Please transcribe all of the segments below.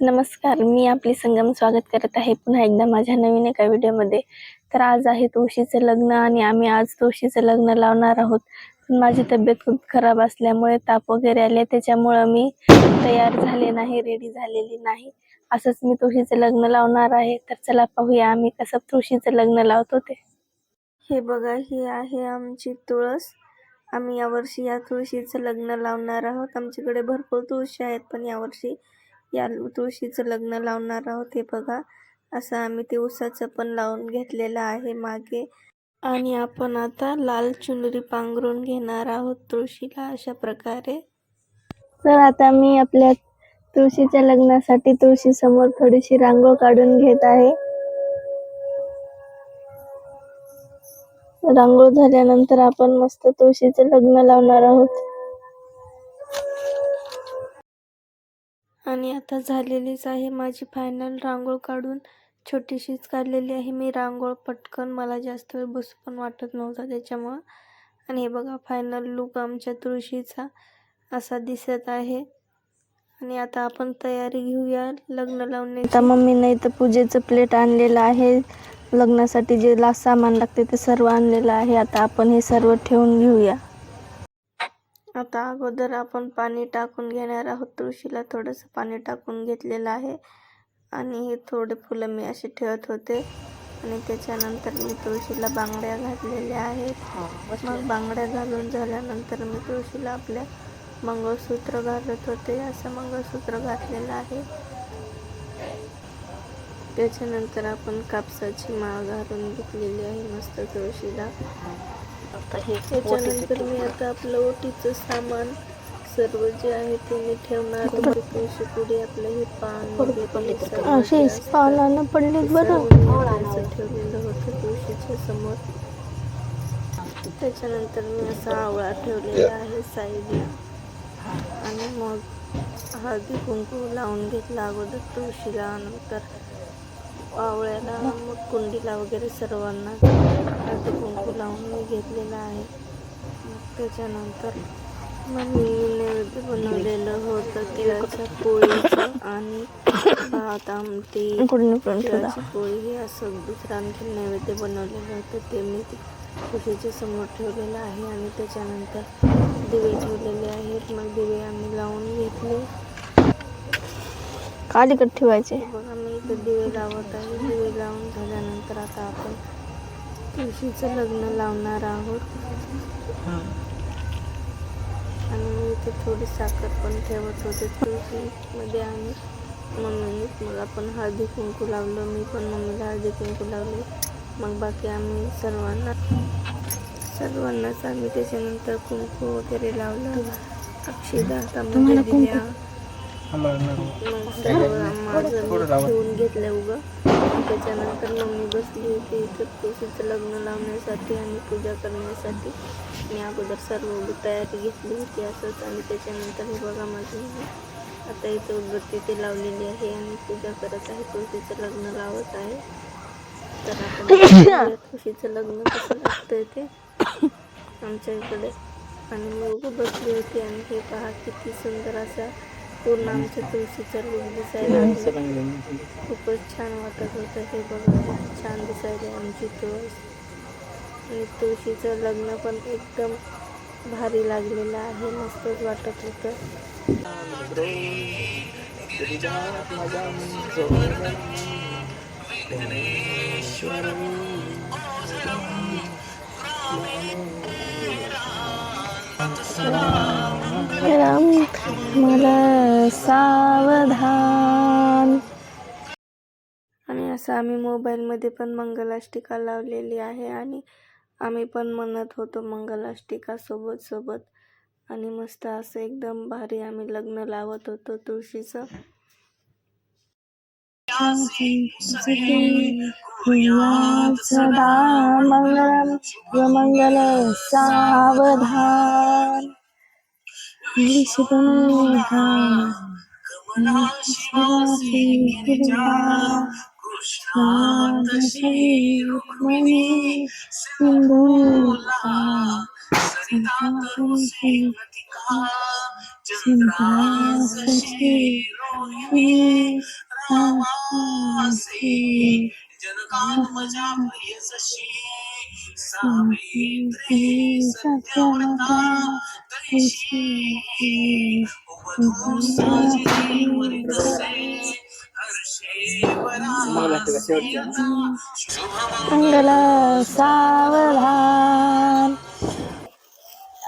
नमस्कार मी आपले संगम स्वागत करत आहे पुन्हा एकदा माझ्या नवीन एका व्हिडिओमध्ये. तर आज आहे तुळशीचं लग्न आणि आम्ही आज तुळशीचं लग्न लावणार आहोत. पण माझी तब्येत खूप खराब असल्यामुळे ताप वगैरे आले त्याच्यामुळं मी तयार झाले नाही रेडी झालेली नाही. असंच मी तुळशीचं लग्न लावणार आहे. तर चला पाहूया आम्ही कसं तुळशीचं लग्न लावतो ते. हे बघा ही आहे आमची तुळस. आम्ही यावर्षी या तुळशीचं लग्न लावणार आहोत. आमच्याकडे भरपूर तुळशी आहेत पण यावर्षी या तुळशीचं लग्न लावणार आहोत हे बघा. असं आम्ही ते उसाचं पण लावून घेतलेलं आहे मागे. आणि आपण आता लाल चुनरी पांघरून घेणार आहोत तुळशीला अशा प्रकारे. तर आता मी आपल्या तुळशीच्या लग्नासाठी तुळशी समोर थोडीशी रांगोळ काढून घेत आहे. रांगोळ झाल्यानंतर आपण मस्त तुळशीचं लग्न लावणार आहोत. आणि आता झालेलीच आहे. माझी फायनल रांगोळ काढून छोटीशीच काढलेली आहे. मी रांगोळ पटकन मला जास्त वेळ बसू पण वाटत नव्हता त्याच्यामुळं. आणि हे बघा फायनल लुक आमच्या तुळशीचा असा दिसत आहे. आणि आता आपण तयारी घेऊया लग्न लावणे आता नाही तर पूजेचं प्लेट आणलेलं आहे. लग्नासाठी जे ला सामान लागते ते सर्व आणलेलं आहे. आता आपण हे सर्व ठेवून घेऊया. आता अगोदर आपण पाणी टाकून घेणार आहोत. तुळशीला थोडंसं पाणी टाकून घेतलेलं आहे. आणि हे थोडे फुलं मी असे ठेवत होते. आणि त्याच्यानंतर मी तुळशीला बांगड्या घातलेल्या आहेत. मग बांगड्या घालून झाल्यानंतर मी तुळशीला आपल्या मंगळसूत्र घालत होते. असं मंगळसूत्र घातलेलं आहे. त्याच्यानंतर आपण कापसाची माळ घालून घेतलेली आहे मस्त तुळशीला. त्याच्यानंतर मी आता आपलं ओटीचं सामान सर्व जे आहे ते मी ठेवणार. होते तुळशी पुढे आपलं हे पान वगैरे पानानं पडले बरं. असं ठेवलेलं होतं तुळशीच्या समोर. त्याच्यानंतर मी असा आवळा ठेवलेला आहे साईडला. आणि मग हळदी कुंकू लावून घेतला अगोदर तुळशीला. नंतर आवळ्याला मग? कुंडीला वगैरे सर्वांना कुंकू लावून मी घेतलेला आहे. मग त्याच्यानंतर मग मी नैवेद्य बनवलेलं होतं तिळाच्या पोळीचं आणि भात आमटी तिळाची पोळी हे असं दुसरं आणखी नैवेद्य बनवलेलं होतं ते मी तुळशीच्या समोर ठेवलेलं आहे आणि त्याच्यानंतर दिवे ठेवलेले आहेत. मग दिवे आम्ही लावून घेतले. कालीकडे ठेवायचे? बघा इथं दिवे लावत आहे. दिवे लावून झाल्यानंतर आता आपण तुळशीचं लग्न लावणार आहोत. आणि मी इथे थोडी साखर पण ठेवत होते. तुळशीमध्ये आणि मम्मीने मग आपण हळदी कुंकू लावलं. मी पण मम्मीला हळदी कुंकू लावले. मग बाकी आम्ही सर्वांना सर्वांनाच आम्ही त्याच्यानंतर कुंकू वगैरे लावलं. अक्षदा हातामध्ये मग ठेवून घेतलं उगं त्याच्यानंतर मम्मी बसली होती इथं तुळशीचं लग्न लावण्यासाठी आणि पूजा करण्यासाठी मी अगोदर सर्व उभी तयारी घेतली होती असंच आणि त्याच्यानंतर हे बघा माझी आता इथं उदबत्ती ते लावलेली आहे आणि पूजा करत आहे तुळशीचं लग्न लावत आहे तर आपण बघूया तुळशीचं लग्न कसं लागतंय ते आमच्या इकडे आणि मी उभं बसली होती आणि हे पहा किती सुंदर असा पूर्ण आमच्या तुळशीचा लूक दिसायला. खूपच छान वाटत होतं हे बघा खूप छान दिसायला आमची तुळस. आणि तुळशीचं लग्न पण एकदम भारी लागलेलं आहे. मस्तच वाटत होतं. राम मला सावधान. आणि असं आम्ही मोबाईलमध्ये पण मंगलाष्टिका लावलेली आहे आणि आम्ही पण म्हणत होतो मंगलाष्टिका सोबत सोबत. आणि मस्त असं एकदम भारी आम्ही लग्न लावत होतो तुळशीचं. सदा मंगलम मंगल सावधान। चंद्रासशी रोहिणी रामासी प्रियसशी सावित्री वधू वरितसे मंगल सावधान।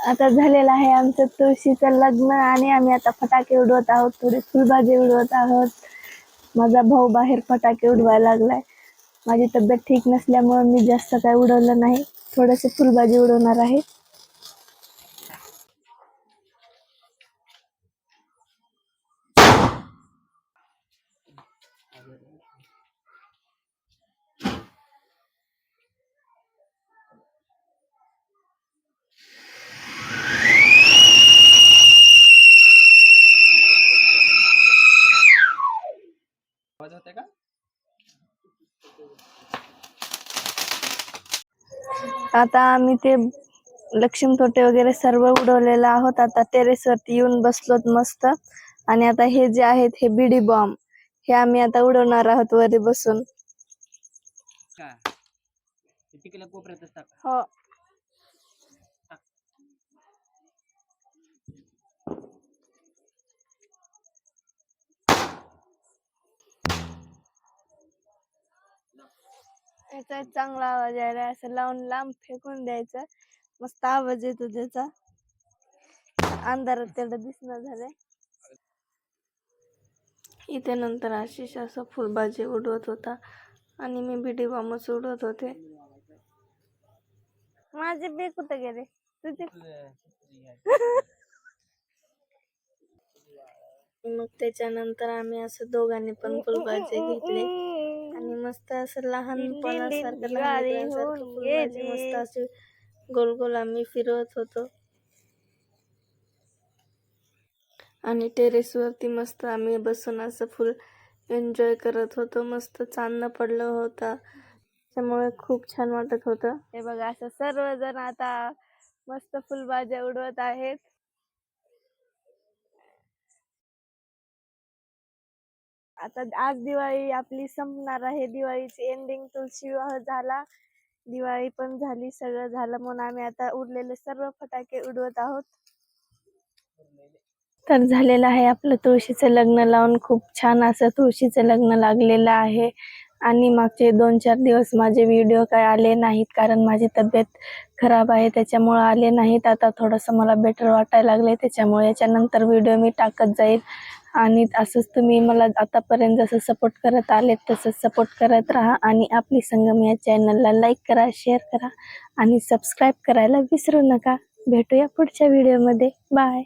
आता झालेलं आहे आमचं तुळशीचं लग्न आणि आम्ही आता फटाके उडवत आहोत थोडी फुलभाजी उडवत आहोत. माझा भाऊ बाहेर फटाके उडवायला लागलाय. माझी तब्येत ठीक नसल्यामुळे मी जास्त काय उडवलं नाही. थोडेसे फुलभाजी उडवणार आहे आवाज होते का आता आम्ही ते लक्ष्मी तोटे वगैरे सर्व उडवलेलं आहोत. आता टेरेसवरती येऊन बसलोत मस्त. आणि आता हे जे आहेत हे बिडी बॉम्ब हे आम्ही आता उडवणार आहोत वरी बसून. हो. त्याचा एक चांगला आवाज यायला असं लावून लांब फेकून द्यायचं. मस्त आवाज येतो त्याचा. अंधारात त्याला दिसणं झालंय. इथे नंतर आशिष असं फुलबाजी उडवत होता आणि मी बिडी बॉम्बच उडवत होते. माझे बी कुठे गेले? तुझे? मग त्याच्यानंतर आम्ही असं दोघांनी पण फुलबाजी घेतली. मस्त असं लहानपणासारखं लहान फुलबाजी मस्त असे गोल गोल आम्ही फिरवत होतो. आणि टेरेस वरती मस्त आम्ही बसून असं फुल एन्जॉय करत होतो. मस्त चांदणं पडलं होतं. त्यामुळे खूप छान वाटत होतं. हे बघा असं सर्वजण आता मस्त फुलबाज्या उडवत आहेत. आता आज दिवाळी आपली संपणार आहे. दिवाळीची एंडिंग तुळशी विवाह झाला. दिवाळी पण झाली सगळं झालं म्हणून आम्ही आता उरलेले सर्व फटाके उडवत आहोत. तर झालेलं आहे आपलं तुळशीचं लग्न लावून. खूप छान असं तुळशीचं लग्न लागलेलं आहे. आणि मागचे दोन चार दिवस माझे व्हिडिओ काय आले नाहीत कारण माझी तब्येत खराब आहे त्याच्यामुळे आले नाहीत. आता थोडंसं मला बेटर वाटायला लागले त्याच्यामुळे याच्यानंतर व्हिडिओ मी टाकत जाईल आणि असंच तुम्ही मला आतापर्यंत जसं सपोर्ट करत आले तसंच सपोर्ट करत राहा आणि आपली संगम या चॅनलला लाईक करा शेअर करा आणि सबस्क्राईब करायला विसरू नका. भेटूया पुढच्या व्हिडिओमध्ये बाय